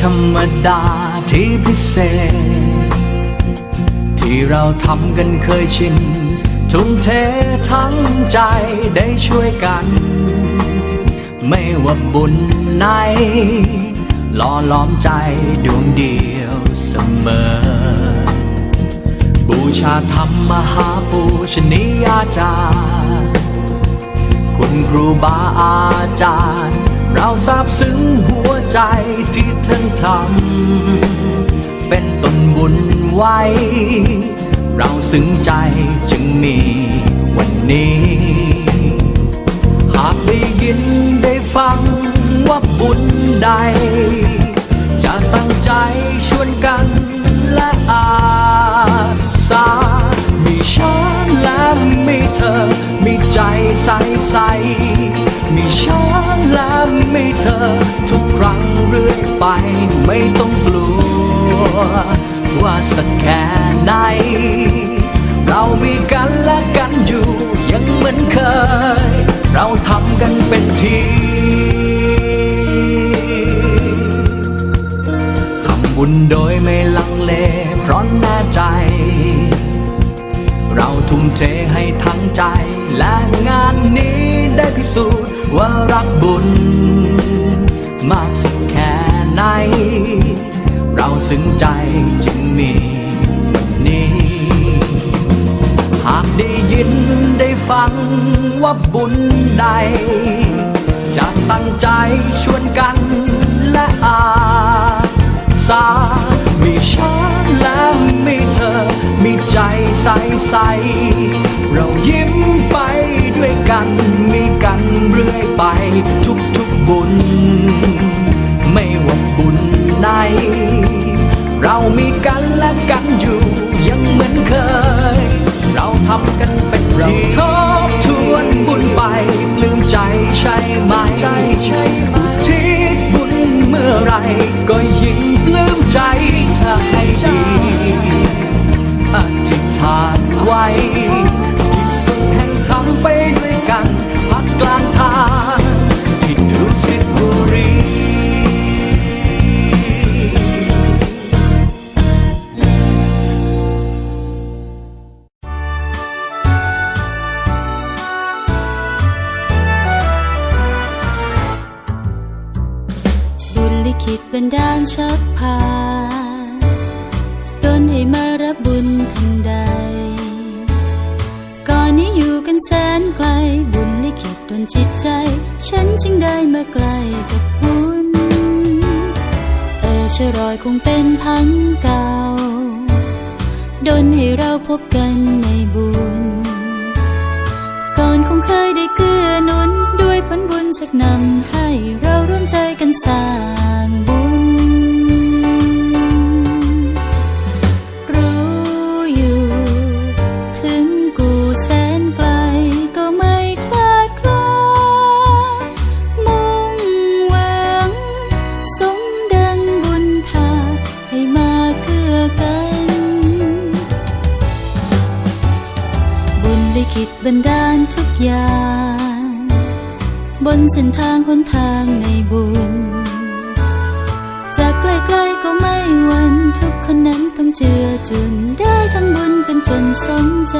ธรรมดาที่พิเศษ ที่เราทำกันเคยชิน ทุ่มเททั้งใจได้ช่วยกัน ไม่ว่าบุญไหนหล่อล้อมใจดวงเดียวเสมอ บูชาธรรมมหาปูชนียาจารย์คุณครูบาอาจารย์ เราซาบซึ้งหัว ใจที่ท่านทำเป็นต้นบุญไว้ เราซึ้งใจจึงมีวันนี้ หากได้ยินได้ฟังว่าบุญใด จะตั้งใจชวนกันและอาสามีฉันและมีเธอ มีใจใสใสมีฉัน และมีเธอ ทุกครั้งเรื่อยไป ไม่ต้องกลัว ว่าสักแค่ไหน เรามีกันและกันอยู่ ยังเหมือนเคย เราทำกันเป็นทีทำบุญโดยไม่ลังเลเพราะแน่ใจเราทุ่มเทให้ทั้งใจและงานนี้ได้พิสูจน์ว่ารักบุญ มากสักแค่ไหน เราซึ้งใจจึงมีวันนี้ หากได้ยินได้ฟังว่าบุญใด จะตั้งใจชวนกันและอาสามีฉันและมีเธอ มีใจใสใสเรายิ้มไป ก็ ขิตบันด้าลชักพาดนให้มารับบุญทันใด ก่อนนี้อยู่กันแสนไกล บุญลิขิตดนจิตใจ ฉันจึงได้มาใกล้กับบุญ เออชะรอยคงเป็นพังเก่าดนให้เราพบกันในบุญ ก่อนคงเคยได้ บันดาลทุกอย่าง บนเส้นทางหนทางในบุญ จากใกล้ๆก็ไม่วันทุกคนนั้นต้องเจือจุนได้ทั้งบุญเป็นจนสมใจ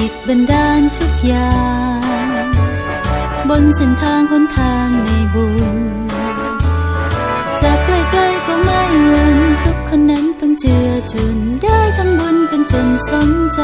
บุญลิขิตบันดาลทุกอย่าง บนเส้นทางหนทางในบุญ จากใกล้ๆก็ไม่วันทุกคนนั้นต้องเจือจุนได้ทั้งบุญเป็นจนสมใจ